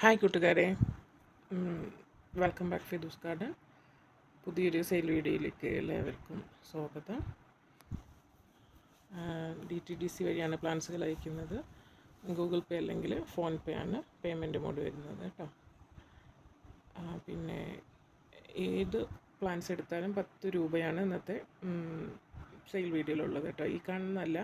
Hi കൂട്ടുകാരെ. Welcome back Fidu's garden പുതിയൊരു sale വീഡിയോയിലേക്ക് എല്ലാവർക്കും സ്വാഗതം. ഡി ടി ഡി സി വഴിയാണ് പ്ലാൻസുകൾ അയക്കുന്നത്. ഗൂഗിൾ പേ അല്ലെങ്കിൽ ഫോൺ പേ ആണ് പേയ്മെന്റ് മോഡ് വരുന്നത് കേട്ടോ. പിന്നെ ഏത് പ്ലാൻസ് എടുത്താലും പത്ത് രൂപയാണ് ഇന്നത്തെ സെയിൽ വീഡിയോയിലുള്ളത് കേട്ടോ. ഈ കാണുന്നതല്ല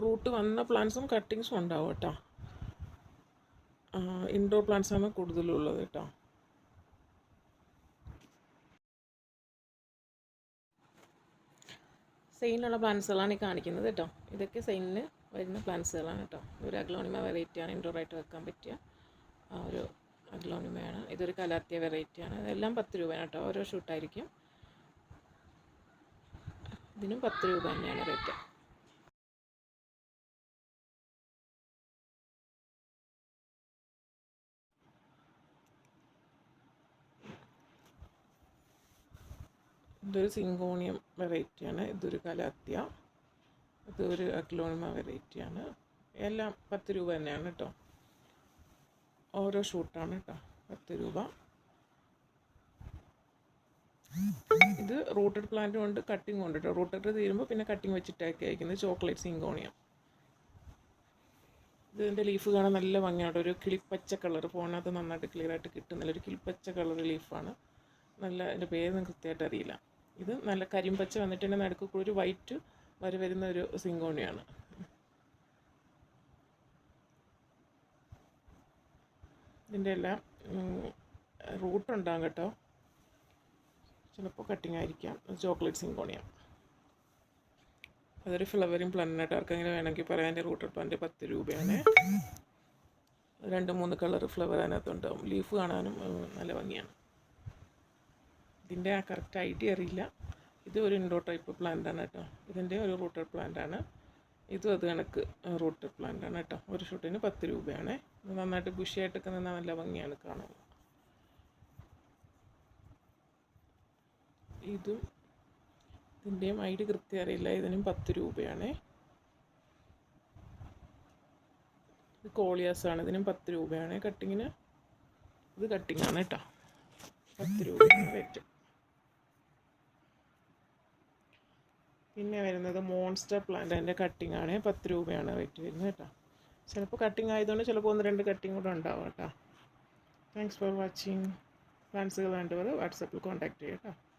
റൂട്ട് വന്ന പ്ലാന്റ്സും കട്ടിങ്സും ഉണ്ടാവും കേട്ടോ. ഇൻഡോർ പ്ലാന്റ്സ് ആണ് കൂടുതലുള്ളത് കേട്ടോ. സെയിനുള്ള പ്ലാന്റ്സുകളാണ് ഈ കാണിക്കുന്നത് കേട്ടോ. ഇതൊക്കെ സെയിനിന് വരുന്ന പ്ലാന്റ്സുകളാണ് കേട്ടോ. ഒരു അഗ്ലോണിമ വെറൈറ്റിയാണ് ഇൻഡോർ ആയിട്ട് വെക്കാൻ പറ്റിയ ഒരു അഗ്ലോണിമയാണ്. ഇതൊരു കലാർത്തിയ വെറൈറ്റിയാണ്. ഇതെല്ലാം പത്ത് രൂപയാണ് കേട്ടോ. ഓരോ ഷൂട്ടായിരിക്കും. ഇതിനും പത്ത് രൂപ തന്നെയാണ് റേറ്റ് ഇതൊരു സിങ്കോണിയം വെറൈറ്റിയാണ് ഇതൊരു കലാത്തിയ ഇതൊരു അക്ലോണിമ വെറൈറ്റിയാണ്. എല്ലാം പത്ത് രൂപ തന്നെയാണ് കേട്ടോ ഓരോ ഷൂട്ടാണ് കേട്ടോ പത്ത് രൂപ. ഇത് റൂട്ടഡ് പ്ലാന്റ് കൊണ്ട് കട്ടിങ് കൊണ്ട് കേട്ടോ റൂട്ടഡ് തീരുമ്പോൾ പിന്നെ കട്ടിങ് വെച്ചിട്ടൊക്കെ അയക്കുന്നത് ചോക്ലേറ്റ് സിങ്കോണിയം ഇതിന്റെ ലീഫ് കാണാൻ നല്ല ഭംഗിയാണ് ഒരു കിളിപ്പച്ച കളർ ഫോണിനകത്ത് നന്നായിട്ട് ക്ലിയർ ആയിട്ട് കിട്ടുന്നില്ല. ഒരു കിളിപ്പച്ച കളർ ലീഫാണ്. നല്ല അതിന്റെ പേര് കൃത്യമായിട്ട് അറിയില്ല. ഇത് നല്ല കരിമ്പച്ച വന്നിട്ട് തന്നെ നടുക്ക് കൂടി ഒരു വൈറ്റ് വരെ വരുന്ന ഒരു സിങ്കോണിയാണ്. ഇതിന്റെ എല്ലാം റൂട്ട് ഉണ്ടാകും കേട്ടോ. ചിലപ്പോൾ കട്ടിങ് ആയിരിക്കാം. ചോക്ലേറ്റ് സിങ്കോണിയാണ്. അതൊരു ഫ്ലവറിങ് പ്ലാന്റ് ആർക്കെങ്കിലും വേണമെങ്കിൽ പറയാം. എന്റെ റൂട്ടർ പ്ലാന്റ് പത്ത് രൂപയാണ്. രണ്ട് മൂന്ന് കളർ ഫ്ലവർ അതിനകത്തുണ്ടാവും ലീഫ് കാണാനും നല്ല ഭംഗിയാണ്. ഇതിന്റെ ആ കറക്റ്റ് ഐഡിയ അറിയില്ല. ഇത് ഒരു ഇൻഡോർ ടൈപ്പ് പ്ലാന്റ് ആണ് കേട്ടോ. ഇതിന്റെ ഒരു റൂട്ടഡ് പ്ലാന്റ് ആണ്. ഇതും അത് കണക്ക് പ്ലാന്റ് ആണ് കേട്ടോ. ഒരു ഷൂട്ടിന് പത്ത് രൂപയാണ്. ഇത് നന്നായിട്ട് ബുഷിയായിട്ടൊക്കെ നിന്നാൽ നല്ല ഭംഗിയാണ് കാണാൻ. ഇതും ഇതിന്റെയും ഐഡി കൃത്യം അറിയില്ല. ഇതിനും പത്ത് രൂപയാണ്. ഇത് കോളിയാസ് ആണ്. ഇതിനും പത്ത് രൂപയാണ്. കട്ടിങ്ങിന് ഇത് കട്ടിങ്ങാണ് കേട്ടോ. പത്ത് രൂപയാണ് റേറ്റ് പിന്നെ വരുന്നത് മോൺസ്റ്റർ പ്ലാന്റ് അതിന്റെ കട്ടിങ് ആണ്. പത്ത് രൂപയാണ് റേറ്റ് വരുന്നത് കേട്ടോ. ചിലപ്പോൾ കട്ടിങ് ആയതുകൊണ്ട് ചിലപ്പോൾ ഒന്ന് രണ്ട് കട്ടിങ് കൂടെ ഉണ്ടാവും കേട്ടോ. താങ്ക്സ് ഫോർ വാച്ചിങ് പ്ലാൻസുകൾ വേണ്ടവർ വാട്സപ്പിൽ കോൺടാക്ട് ചെയ്യാം കേട്ടോ.